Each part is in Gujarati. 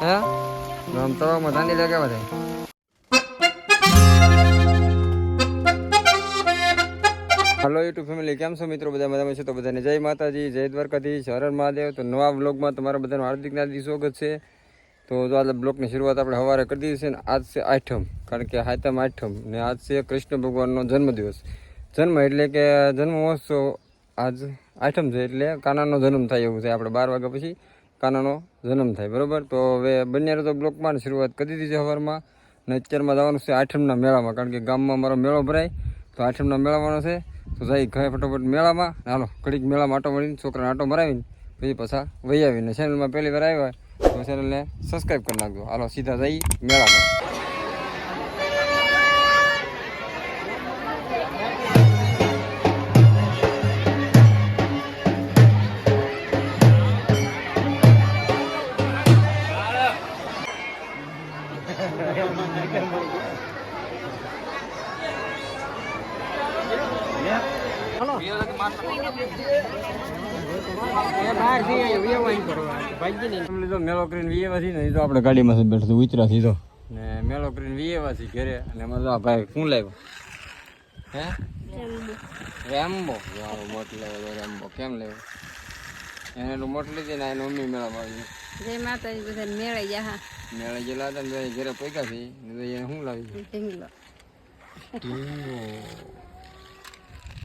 હે? તો આમ તવામાં લાગે બધા. હલો યુટ્યુબ ફેમિલી કેમ છો મિત્રો? બધા મજામાં છે તો બધાને જય માતાજી, જય દ્વારકાધીશ હરણ મહાદેવ. તો નવા બ્લોગમાં તમારા બધાનું હાર્દિક નાદિક સ્વાગત છે. તો જો આ બ્લોગની શરૂઆત આપણે સવારે કરી દીધી છે ને આજ છે આઠમ, કારણ કે હાતમ આઠમ ને આજ છે કૃષ્ણ ભગવાનનો જન્મદિવસ. જન્મ એટલે કે જન્મ મહોત્સવ આજ આઠમ છે એટલે કાનાનો જન્મ થાય એવું છે આપણે બાર વાગ્યા પછી. કાનાનો જન્મ થાય, બરાબર? તો હવે બંને તો બ્લોકમાં શરૂઆત કરી દીધી સવારમાં ને અત્યારમાં જવાનું છે આઠમના મેળામાં, કારણ કે ગામમાં મારો મેળો ભરાય, તો આઠમના મેળાવાનો છે. તો જઈ ઘરે ફટોફટ મેળામાં. હાલો, ઘડીક મેળામાં આટો મળીને છોકરાને આટો મરાવીને પછી પાછા વહી આવીને ચેનલમાં પહેલી વાર આવ્યા તો ચેનલને સબસ્ક્રાઈબ કરી નાખજો. હાલો, સીધા જઈ મેળામાં. ફેમિલી મેળો કરીને વીએવા છીએ ને તો આપણે ગાડીમાં બેઠા ઉતરા સીધો ને મેળો કરીને વીએવાથી ઘરે અને એમાં તો આ ભાઈ શું લાવ્યો? હે? રેમ્બો. મોટ લેવો રેમ્બો. કેમ લેવો એને તો મોટ લીધી ને એને મમ્મી મેળામાં આવી જય માતાજી બધા મેળાઈ જા હા. મેળા ગયેલા હતા ને ઘરે પૈકા ને એને શું લાવી ઢીંગલો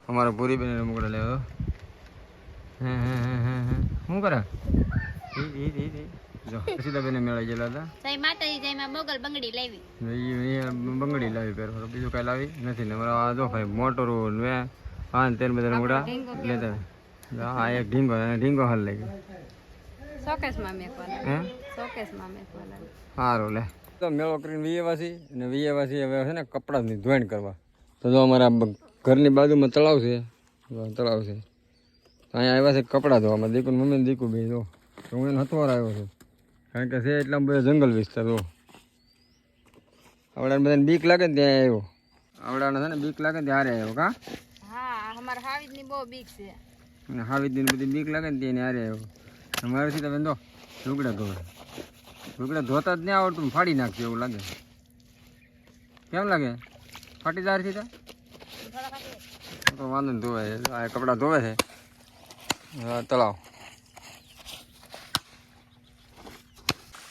અમારા પૂરી બેન મુકડા લેવો હે હે હે હે. શું કરે? ઈ ઈ ઈ ઈ. જો સીધા બેને મેળા ગયેલા હતા. જય માતાજી જય માં બંગડી લાવી. બંગડી લાવી બીજું કાંઈ લાવી નથી. ને મારા આ જો ભાઈ મોટરું ને હા ને તેર બધા મુકડા લેતા હા એક ઢીંગો ઢીંગો હાલ લઈ ગયો. સારું લે. તો મેળો કરીને વીએવાસી ને વીએવાસી હવે છે ને કપડાની ધોઈણ કરવા. તો જો અમારા ઘરની બાજુમાં તળાવ છે. તળાવ છે. અહીંયા આવ્યા છે કપડાં ધોવામાં. દીકુ મમ્મી દીકું દીકુ બે જો. તો હું એને હતવાર આવ્યો છું. કારણ કે છે એટલા બધા જંગલ વિસ્તાર જો. આવડાને બધાને બીક લાગે ને ત્યાં આવ્યો. આવડાને છે ને બીક લાગે ને ત્યારે આવ્યો કા? હા અમારે હાવીની બહુ બીક છે. અને બધી બીક લાગે ને ત્યાં હારે આવ્યો. અમારેથી તમે જો લુગડા ધોવે. લુગડા ધોતા જ નહીં આવડતું ફાડી નાખશે એવું લાગે. કેમ લાગે? ફાટી જાય છે તો વાંધો ધોવે. આ કપડાં ધોવે છે. તળાવ.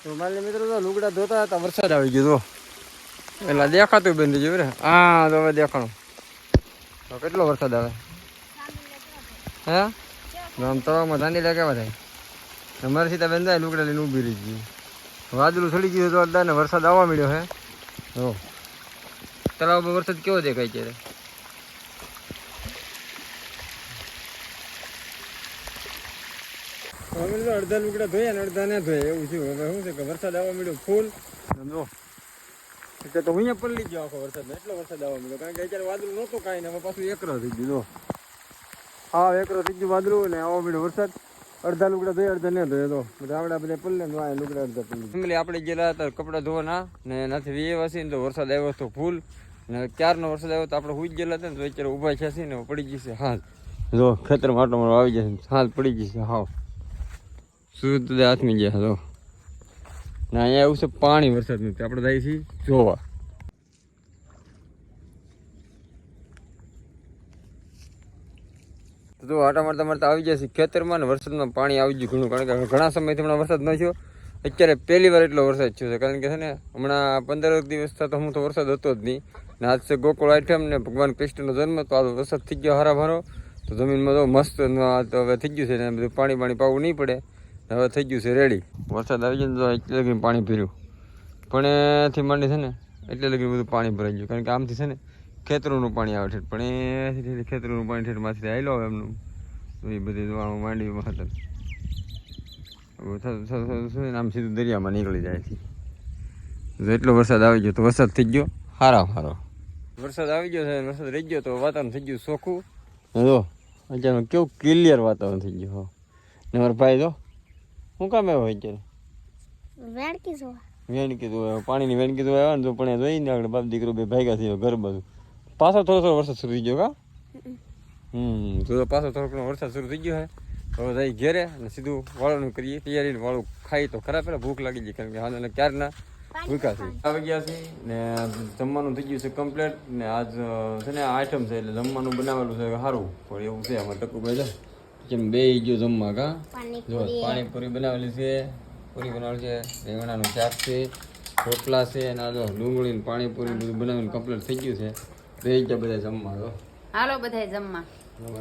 તો મારી મિત્રો તો લુગડા ધોતા હતા, વરસાદ આવી ગયો તો પેલા દેખાતું બંધ જોયું રે હા. તો હવે દેખાણું. તો કેટલો વરસાદ આવે? હે? આમ તળાવમાં ધાંડી કેવા થાય? અમારે સીધા બંધાય લુગડા લઈને ઊભી રહી ગઈ. વાદળું છડી ગયું તો અડધા ને વરસાદ આવવા મળ્યો હે. હો તળાવ પર વરસાદ કેવો દેખાય છે અમે તો અડધા લુગડા ધોયા ને અડધા ના ધોયા એવું થયું હવે શું છે કે વરસાદ આવવા મળ્યો ફૂલ. સમજો એટલે તો અહીંયા પલ્લી ગયો આખો વરસાદ એટલો વરસાદ આવવા મળ્યો કારણ કે અત્યારે વાદળું નહોતું કાંઈ ને હવે પાછું એકરો થઈ ગયું હા એકરો થઈ ગયું વાદળું ને આવવા મળ્યો વરસાદ. અડધા લુગડા ધોયા અડધા ના ધોયા તો બધા આપણે બધા પલ્લે ને વાય લુગડા અડધા પલ્લે ફેમિલી આપણે ગયેલા હતા કપડાં ધોવાના ને નથી વીએ વાસી ને તો વરસાદ આવ્યો હતો ફૂલ. ને ક્યારનો વરસાદ આવ્યો તો આપણે હુઈ જ ગયેલા હતા ને તો અત્યારે ઊભા છે ને પડી જશે હાલ. જો ખેતર માટો મારો આવી જશે હાલ પડી જશે હાવ. શુદ્ધ હાથમી ગયા હતો ના અહીંયા એવું છે પાણી વરસાદ નથી આપણે જાય છીએ જોવા. તો આટા મારતા મારતા આવી જશે ખેતરમાં ને વરસાદમાં પાણી આવી ગયું ઘણું, કારણ કે ઘણા સમયથી હમણાં વરસાદ ન થયો. અત્યારે પહેલી વાર એટલો વરસાદ થયો છે, કારણ કે છે ને, હમણાં પંદર દિવસ થતા હું તો વરસાદ હતો જ નહીં. આજ છે ગોકુળ આઠમ ને ભગવાન કૃષ્ણનો જન્મ, તો આ વરસાદ થઈ ગયો હારા ભારો તો જમીનમાં તો મસ્ત હવે થઈ ગયું છે, ને બધું પાણી પાણી પાવું નહીં પડે. હવે થઈ ગયું છે રેડી વરસાદ આવી જાય તો એટલે લગી પાણી ભર્યું. પણ એથી માંડી છે ને, એટલે લગી બધું પાણી ભરાઈ ગયું. કારણ કે આમથી છે ને, ખેતરોનું પાણી આવે છે. પણ એથી ખેતરોનું પાણી ઠેઠ માથે આવેલો આવે એમનું. તો એ બધી દવાનું માંડી હતા. આમ સીધું દરિયામાં નીકળી જાય છે. જો એટલો વરસાદ આવી ગયો તો વરસાદ થઈ ગયો? સારા હારો. વરસાદ આવી ગયો છે વરસાદ રહી ગયો તો વાતાવરણ થઈ ગયું ને જો અચાનક કેવું ક્લિયર વાતાવરણ થઈ ગયું ને મારા ભાઈ જો શું કામ આવ્યો અત્યારે? વેણકી જોવા. વેણકી પાણીની વેણકી કીધું આવ્યા ને તો પણ એ જોઈને આગળ બાપ દીકરો બે ભાગ્યા થયો ઘર બધું પાછો થોડો થોડો વરસાદ શરૂ થઈ ગયો કા? હમ. તો પાછો થોડો ઘણો વરસાદ શરૂ થઈ ગયો હે. હવે જઈ ઘેરે અને સીધું વાળવાનું કરીએ. તૈયારી વાળું ખાઈ તો ખરાબ પેલા ભૂખ લાગી ગઈ કારણ કે હાલ ક્યારના ભૂખા છે. આવી ગયા છે ને જમવાનું થઈ ગયું છે કમ્પ્લેટ ને આજ છે ને આઈટમ છે એટલે જમવાનું બનાવેલું છે. સારું. પણ એવું છે અમારે ટકુભાઈ છે કેમ બે ગયો જમવા કા જો પાણીપુરી બનાવેલી છે. પૂરી બનાવેલી છે. રીંગણાનું શાક છે રોટલા છે અને આ જો ડુંગળી ને પાણીપુરી બધું બનાવીને કમ્પ્લીટ થઈ ગયું છે. બે ગયા બધા જમવા તો હાલો બધા જમવા.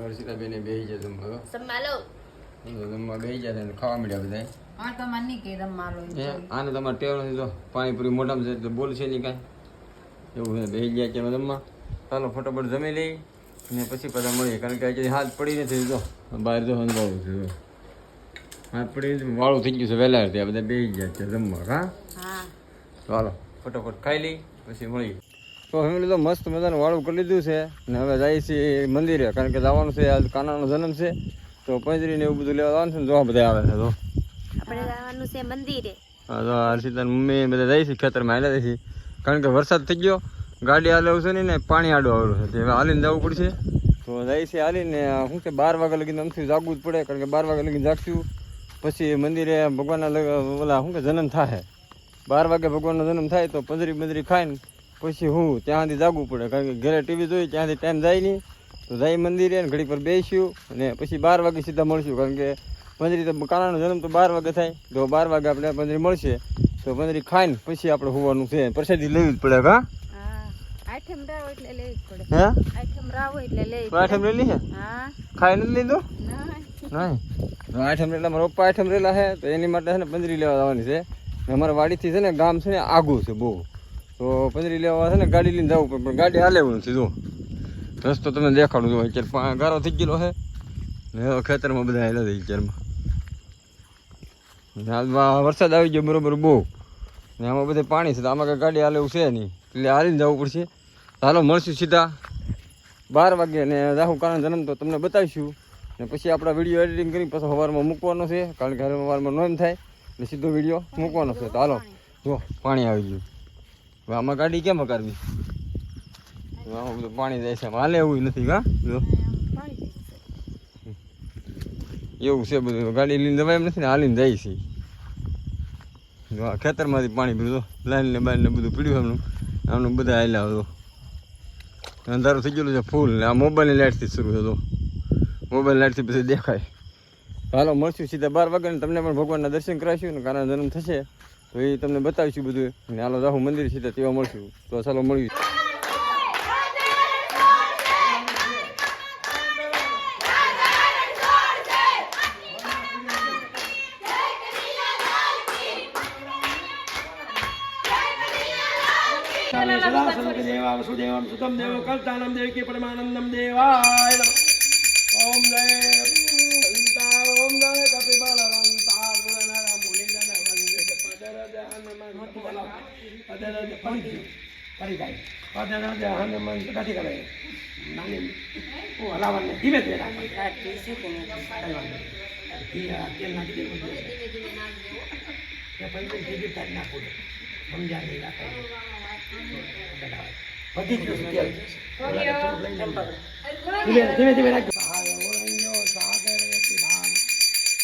હર્ષિતાબેને બે ગયા જમવા તો જમવા બે ગયા ખાવા મળ્યા બધા આને તમારે ટેવ નથી તો પાણીપુરી મોઢામાં છે એટલે બોલશે નહીં કાંઈ. એવું છે બે ગયા કે જમવા. ચાલો ફટાફટ જમી લઈ. ને પછી પાછા મળીએ. કારણ કે આજે હાથ પડી નથી તો બહાર તો અનુભવ છે નથી વાળું થઈ ગયું છે વહેલા ત્યાં બધા બે ગયા છે જમવા હા? ચાલો. ફટાફટ ખાઈ લઈ પછી મળી તો ફેમિલી તો મસ્ત મજાનું વાળું કરી લીધું છે. ને હવે જાય છે મંદિરે કારણ કે જવાનું છે આજ કાનાનો જન્મ છે. તો પંજરી ને એવું બધું લેવા જવાનું છે ને જોવા બધા આવે છે તો આપણે જવાનું છે મંદિરે. હા તો હર્ષિતા મમ્મી બધા જાય છે ખેતરમાં હાલ્યા જાય છે. કારણ કે વરસાદ થઈ ગયો ગાડી હાલે આવશે છે ને પાણી આડું આવેલું છે. તે હવે હાલીને જવું પડશે. તો જાય છે હાલીને શું છે, બાર વાગ્યા લગીને અમથી જાગવું જ પડે, કારણ કે બાર વાગ્યા લગીને જાગશું, પછી મંદિરે ભગવાનના લગ- ઓલા શું કે જન્મ થાય બાર વાગે ભગવાનનો જન્મ થાય તો પંદરી પંજરી ખાઈને, પછી હું ત્યાંથી જાગવું પડે, કારણ કે ઘરે ટીવી જોઈ ત્યાંથી ટાઈમ જાય નહીં. તો જાય મંદિરે અને ઘડી પર બેસ્યું, અને પછી બાર વાગે સીધા મળશું, કારણ કે પંજરી તો કાનાનો જન્મ તો બાર વાગે થાય. તો બાર વાગે આપણે પંજરી મળશે, તો પંદરી ખાઈને પછી આપણે હોવાનું છે, પ્રસાદી લેવી જ પડે હા હા રાવ એટલે લેવી પડે. હે? આઈટમ રાવ એટલે લેવી આઠમ રેલી છે હા. ખાઈ નથી લીધું? નહીં. આઠમ રેલા મારા પપ્પા આઠમ રેલા છે તો એની માટે છે ને પંજરી લેવા જવાની છે. ને અમારા વાડીથી છે ને ગામ છે ને આગું છે બહુ. તો પંજરી લેવા છે ને ગાડી લઈને જવું પડે પણ ગાડી હાલેવું નથી જો રસ્તો તમને દેખાડું જો અત્યારે ગારો થઈ ગયેલો છે. ને ખેતરમાં બધા હેલા થઈ અત્યારમાં. વરસાદ આવી ગયો બરોબર બહુ. ને આમાં બધે પાણી છે તો આમાં કાંઈ ગાડી હાલે એવું છે નહીં. એટલે હાલીને જવું પડશે. ચાલો મળશું સીધા. બાર વાગે ને રાહુ કારણ જન્મ તો તમને બતાવીશું. ને પછી આપણા વીડિયો એડિટિંગ કરી પછી સવારમાં મૂકવાનો છે, કારણ કે સવારમાં નોમ થાય, ને સીધો વીડિયો મૂકવાનો છે. હાલો, જો, પાણી આવી ગયું. આમાં ગાડી કેમ કરવી આમાં બધું પાણી જાય છે. હાલે એવું નથી કા જો. એવું છે બધું. ગાડી લઈને જવાય એમ નથી ને હાલીને જાય છે. ખેતરમાંથી પાણી પીધું લાઈન ને બાઈન બધું પીડ્યું એમનું. આમનું બધા હાલ્યા હતો અંધારું થઈ ગયેલું છે ફૂલ ને આ મોબાઈલની લાઇટથી શરૂ થતો મોબાઈલ લાઇટથી પછી દેખાય. હાલો, મળશું સીધા બાર વાગ્યાને. તમને પણ ભગવાનના દર્શન કરાવીશું ને કારણ જન્મ થશે. તો એ તમને બતાવીશું બધું. ને હાલો જાહું મંદિર સીધા તેવા મળશું. તો ચાલો મળ્યું સદાસનક દેવા વસુદેવમ સુતમ દેવ કલ્તાનમ દેવકી પરમાનંદમ દેવાય ઓમ જય અંતા ઓમ જય કપિબલવંતા ગુણનર મુનિજન વંદે પદરજ હનુમંત બોલો પદરજ પડી પડી જાય પદરજ હનુમંત નથી કરે નાની ઓ હલાવને ધીમે ધીમે તેલ નાખી નહીં વધી ગયું છે તેલ. ધીમે ધીમે ધીમે રાખજો ઓળંગ્યો સાગર પિલાન.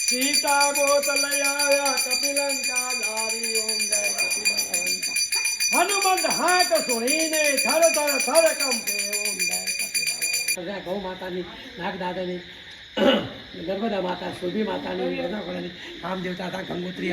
સીતા બોત લઈ આવ્યા કપિલંકા ધારી ઓમ જય કપિલવંતા. હનુમંત હાથ છોડીને થર થર થર કંપે ઓમ જય કપિલવંતા. ગૌ માતાની નાગદાદાની નર્મદા માતા સુરભી માતાની ગોદાવરીની કામ દેવતા હતા ગંગોત્રી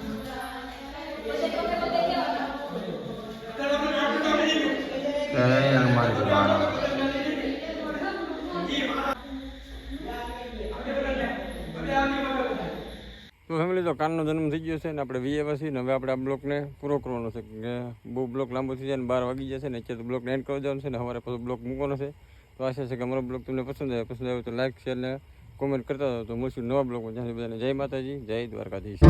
તો કાનનો જન્મ થઈ ગયો છે ને આપણે વીએ પછી હવે આપણે આ બ્લોકને પૂરો કરવાનો છે કે બહુ બ્લોક લાંબો થઈ જાય ને બાર વાગી જશે ને અત્યારે તો બ્લોકને એન્ડ કરવા જવાનું છે ને અમારે પાછો બ્લોક મૂકવાનો છે. તો આશા છે કે અમારો બ્લોગ તમને પસંદ આવે પસંદ આવે તો લાઈક શેર ને કોમેન્ટ કરતા રહો. તો મળશું નવા બ્લોગમાં જ્યાં બધાને જય માતાજી, જય દ્વારકાધીશ.